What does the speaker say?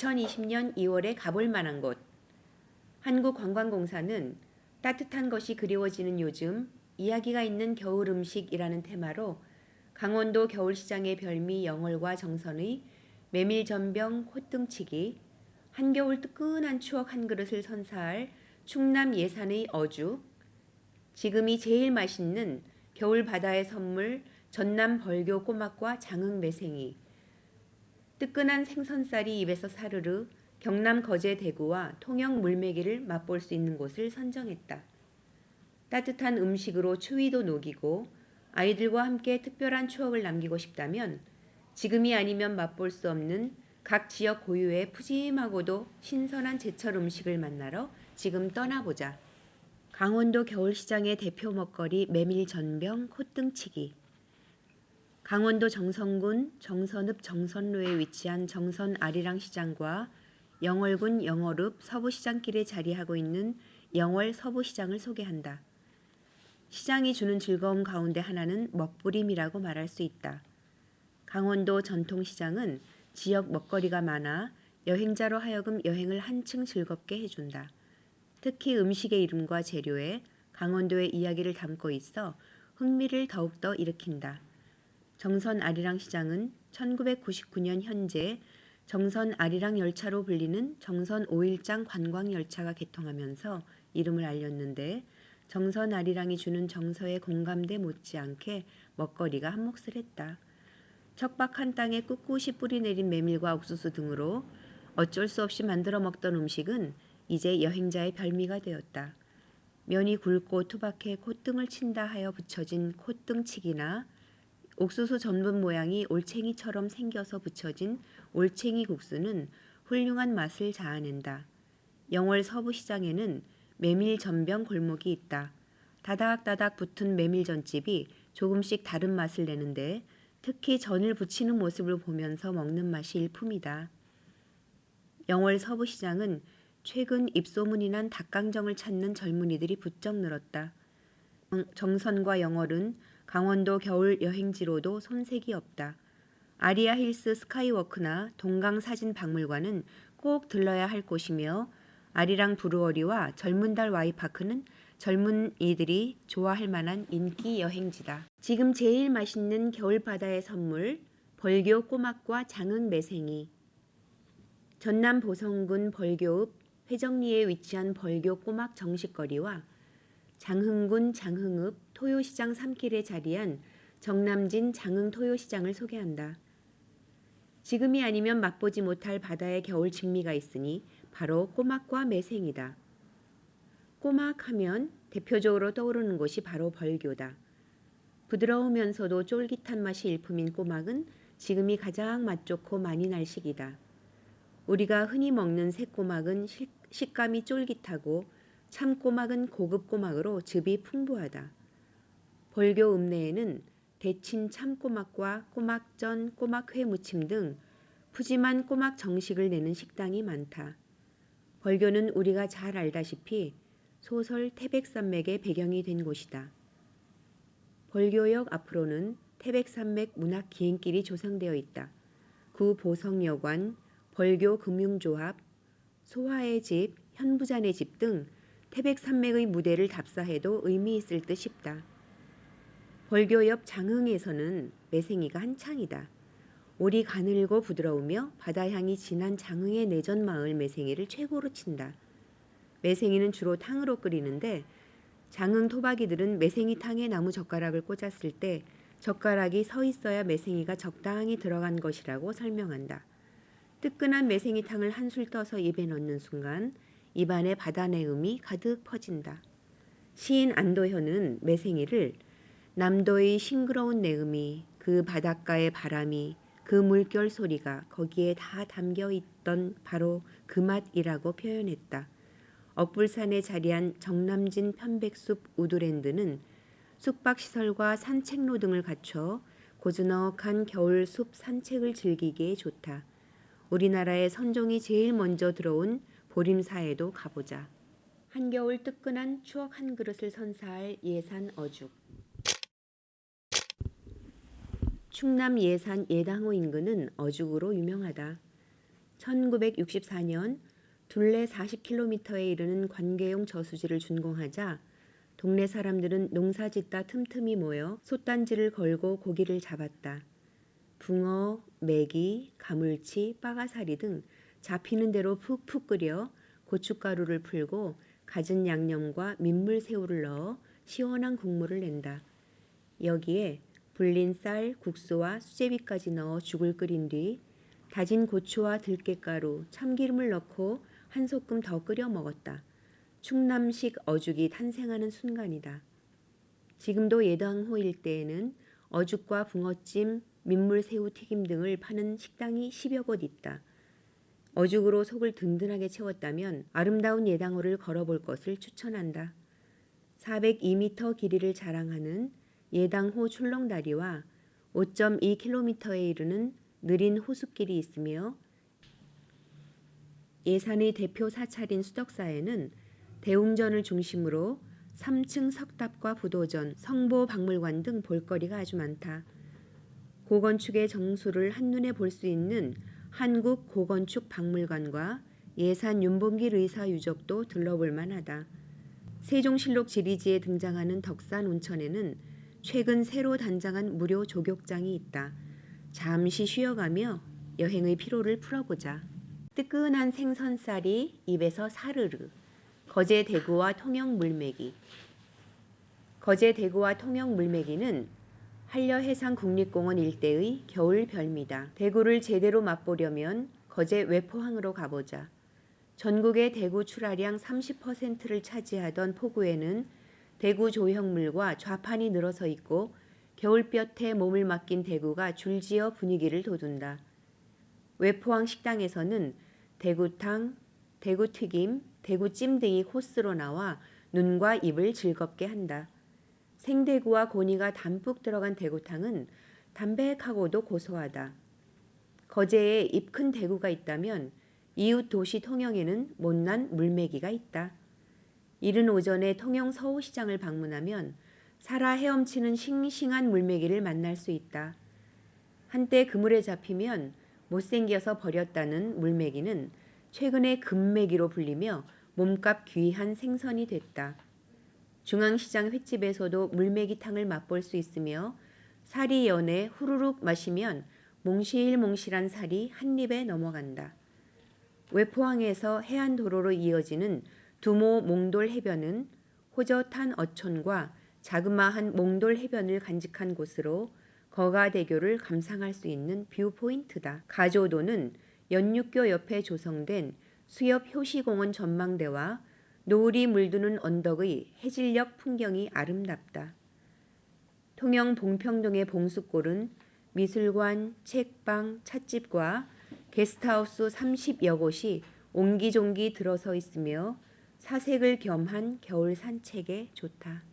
2020년 2월에 가볼 만한 곳. 한국관광공사는 따뜻한 것이 그리워지는 요즘 이야기가 있는 겨울 음식이라는 테마로 강원도 겨울시장의 별미 영월과 정선의 메밀전병 콧등치기, 한겨울 뜨끈한 추억 한 그릇을 선사할 충남 예산의 어죽, 지금이 제일 맛있는 겨울 바다의 선물 전남 벌교 꼬막과 장흥 매생이, 뜨끈한 생선살이 입에서 사르르 경남 거제 대구와 통영 물메기를 맛볼 수 있는 곳을 선정했다. 따뜻한 음식으로 추위도 녹이고 아이들과 함께 특별한 추억을 남기고 싶다면 지금이 아니면 맛볼 수 없는 각 지역 고유의 푸짐하고도 신선한 제철 음식을 만나러 지금 떠나보자. 강원도 겨울시장의 대표 먹거리 메밀 전병 콧등치기. 강원도 정선군 정선읍 정선로에 위치한 정선 아리랑 시장과 영월군 영월읍 서부시장길에 자리하고 있는 영월 서부시장을 소개한다. 시장이 주는 즐거움 가운데 하나는 먹부림이라고 말할 수 있다. 강원도 전통시장은 지역 먹거리가 많아 여행자로 하여금 여행을 한층 즐겁게 해준다. 특히 음식의 이름과 재료에 강원도의 이야기를 담고 있어 흥미를 더욱더 일으킨다. 정선 아리랑 시장은 1999년 현재 정선 아리랑 열차로 불리는 정선 5일장 관광 열차가 개통하면서 이름을 알렸는데 정선 아리랑이 주는 정서에 공감대 못지않게 먹거리가 한몫을 했다. 척박한 땅에 꿋꿋이 뿌리 내린 메밀과 옥수수 등으로 어쩔 수 없이 만들어 먹던 음식은 이제 여행자의 별미가 되었다. 면이 굵고 투박해 콧등을 친다 하여 붙여진 콧등치기나 옥수수 전분 모양이 올챙이처럼 생겨서 붙여진 올챙이 국수는 훌륭한 맛을 자아낸다. 영월 서부시장에는 메밀 전병 골목이 있다. 다닥다닥 붙은 메밀 전집이 조금씩 다른 맛을 내는데 특히 전을 부치는 모습을 보면서 먹는 맛이 일품이다. 영월 서부시장은 최근 입소문이 난 닭강정을 찾는 젊은이들이 부쩍 늘었다. 정선과 영월은 강원도 겨울 여행지로도 손색이 없다. 아리아 힐스 스카이워크나 동강 사진 박물관은 꼭 들러야 할 곳이며 아리랑 브루어리와 젊은 달 와이파크는 젊은 이들이 좋아할 만한 인기 여행지다. 지금 제일 맛있는 겨울 바다의 선물 벌교 꼬막과 장흥 매생이 전남 보성군 벌교읍 회정리에 위치한 벌교 꼬막 정식거리와 장흥군 장흥읍 토요시장 3길에 자리한 정남진 장흥 토요시장을 소개한다. 지금이 아니면 맛보지 못할 바다의 겨울 직미가 있으니 바로 꼬막과 매생이다. 꼬막 하면 대표적으로 떠오르는 곳이 바로 벌교다. 부드러우면서도 쫄깃한 맛이 일품인 꼬막은 지금이 가장 맛 좋고 많이 날 시기다. 우리가 흔히 먹는 새꼬막은 식감이 쫄깃하고 참꼬막은 고급 꼬막으로 즙이 풍부하다. 벌교 읍내에는 데친 참꼬막과 꼬막전, 꼬막회 무침 등 푸짐한 꼬막 정식을 내는 식당이 많다. 벌교는 우리가 잘 알다시피 소설 태백산맥의 배경이 된 곳이다. 벌교역 앞으로는 태백산맥 문학 기행길이 조성되어 있다. 구 보성여관, 벌교 금융조합, 소화의 집, 현부잔의 집등 태백산맥의 무대를 답사해도 의미 있을 듯 싶다. 벌교 옆 장흥에서는 매생이가 한창이다. 오리 가늘고 부드러우며 바다향이 진한 장흥의 내전 마을 매생이를 최고로 친다. 매생이는 주로 탕으로 끓이는데 장흥 토박이들은 매생이탕에 나무 젓가락을 꽂았을 때 젓가락이 서 있어야 매생이가 적당히 들어간 것이라고 설명한다. 뜨끈한 매생이탕을 한술 떠서 입에 넣는 순간 입안에 바다 내음이 가득 퍼진다. 시인 안도현은 매생이를 남도의 싱그러운 내음이 그 바닷가의 바람이 그 물결 소리가 거기에 다 담겨 있던 바로 그 맛이라고 표현했다. 억불산에 자리한 정남진 편백숲 우드랜드는 숙박시설과 산책로 등을 갖춰 고즈넉한 겨울 숲 산책을 즐기기에 좋다. 우리나라의 선종이 제일 먼저 들어온 보림사에도 가보자. 한겨울 뜨끈한 추억 한 그릇을 선사할 예산 어죽. 충남 예산 예당호 인근은 어죽으로 유명하다. 1964년 둘레 40km에 이르는 관계용 저수지를 준공하자 동네 사람들은 농사짓다 틈틈이 모여 솥단지를 걸고 고기를 잡았다. 붕어, 메기, 가물치, 빠가사리 등 잡히는 대로 푹푹 끓여 고춧가루를 풀고 갖은 양념과 민물새우를 넣어 시원한 국물을 낸다. 여기에 불린 쌀, 국수와 수제비까지 넣어 죽을 끓인 뒤 다진 고추와 들깨가루, 참기름을 넣고 한 소끔 더 끓여 먹었다. 충남식 어죽이 탄생하는 순간이다. 지금도 예당호 일대에는 어죽과 붕어찜, 민물새우 튀김 등을 파는 식당이 10여 곳 있다. 어죽으로 속을 든든하게 채웠다면 아름다운 예당호를 걸어볼 것을 추천한다. 402m 길이를 자랑하는 예당호 출렁다리와 5.2km에 이르는 느린 호숫길이 있으며 예산의 대표 사찰인 수덕사에는 대웅전을 중심으로 3층 석탑과 부도전, 성보 박물관 등 볼거리가 아주 많다. 고건축의 정수를 한눈에 볼 수 있는 한국 고건축 박물관과 예산 윤봉길 의사 유적도 들러볼 만하다. 세종실록 지리지에 등장하는 덕산 온천에는 최근 새로 단장한 무료 조격장이 있다. 잠시 쉬어가며 여행의 피로를 풀어보자. 뜨끈한 생선살이 입에서 사르르. 거제 대구와 통영 물메기. 거제 대구와 통영 물메기는 한려해상 국립공원 일대의 겨울 별미다. 대구를 제대로 맛보려면 거제 외포항으로 가보자. 전국의 대구 출하량 30%를 차지하던 포구에는 대구 조형물과 좌판이 늘어서 있고 겨울볕에 몸을 맡긴 대구가 줄지어 분위기를 돋운다. 외포항 식당에서는 대구탕, 대구튀김, 대구찜 등이 코스로 나와 눈과 입을 즐겁게 한다. 생대구와 고니가 담뿍 들어간 대구탕은 담백하고도 고소하다. 거제에 입 큰 대구가 있다면 이웃 도시 통영에는 못난 물메기가 있다. 이른 오전에 통영 서호시장을 방문하면 살아 헤엄치는 싱싱한 물메기를 만날 수 있다. 한때 그물에 잡히면 못생겨서 버렸다는 물메기는 최근에 금메기로 불리며 몸값 귀한 생선이 됐다. 중앙시장 횟집에서도 물메기탕을 맛볼 수 있으며 살이 연해 후루룩 마시면 몽실몽실한 살이 한 입에 넘어간다. 외포항에서 해안도로로 이어지는 두모 몽돌 해변은 호젓한 어촌과 자그마한 몽돌 해변을 간직한 곳으로 거가대교를 감상할 수 있는 뷰 포인트다. 가조도는 연육교 옆에 조성된 수협 효시공원 전망대와 노을이 물드는 언덕의 해질녘 풍경이 아름답다. 통영 봉평동의 봉수골은 미술관, 책방, 찻집과 게스트하우스 30여 곳이 옹기종기 들어서 있으며 사색을 겸한 겨울 산책에 좋다.